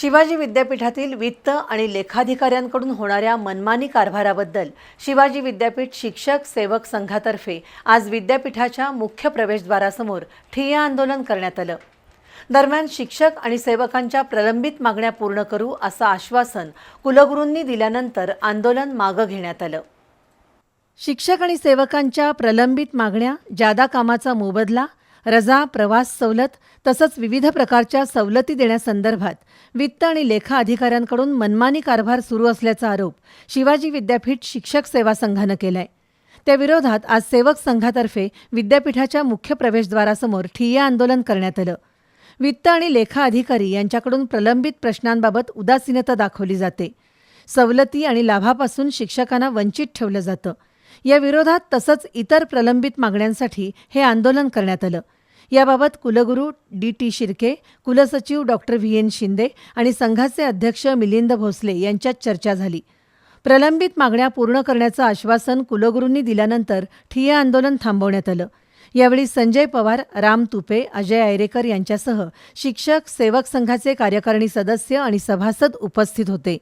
शिवाजी विद्यापीठातील वित्त आणि लेखाधिकाऱ्यांकडून होणाऱ्या मनमानी कारभाराबद्दल शिवाजी विद्यापीठ शिक्षक सेवक संघातर्फे आज विद्यापीठाच्या मुख्य प्रवेशद्वारासमोर ठिय्या आंदोलन करण्यात आलं. दरम्यान शिक्षक आणि सेवकांच्या प्रलंबित मागण्या पूर्ण करू असं आश्वासन कुलगुरूंनी दिल्यानंतर आंदोलन मागं घेण्यात आलं. शिक्षक आणि सेवकांच्या प्रलंबित मागण्या जादा कामाचा मोबदला रजा प्रवास सवलत तसंच विविध प्रकारच्या सवलती देण्यासंदर्भात वित्त आणि लेखा अधिकाऱ्यांकडून मनमानी कारभार सुरू असल्याचा आरोप शिवाजी विद्यापीठ शिक्षक सेवा संघानं केलाय. त्याविरोधात आज सेवक संघातर्फे विद्यापीठाच्या मुख्य प्रवेशद्वारासमोर ठिय्या आंदोलन करण्यात आलं. वित्त आणि लेखा अधिकारी यांच्याकडून प्रलंबित प्रश्नांबाबत उदासीनता दाखवली जाते. सवलती आणि लाभापासून शिक्षकांना वंचित ठेवलं जातं. या विरोधात तसंच इतर प्रलंबित मागण्यांसाठी हे आंदोलन करण्यात आलं. याबाबत कुलगुरू डी टी शिर्के कुलसचिव डॉक्टर व्ही एन शिंदे आणि संघाचे अध्यक्ष मिलिंद भोसले यांच्यात चर्चा झाली. प्रलंबित मागण्या पूर्ण करण्याचं आश्वासन कुलगुरूंनी दिल्यानंतर ठिय्या आंदोलन थांबवण्यात आलं. यावेळी संजय पवार राम तुपे अजय आयरेकर यांच्यासह शिक्षक सेवक संघाचे कार्यकारिणी सदस्य आणि सभासद उपस्थित होते.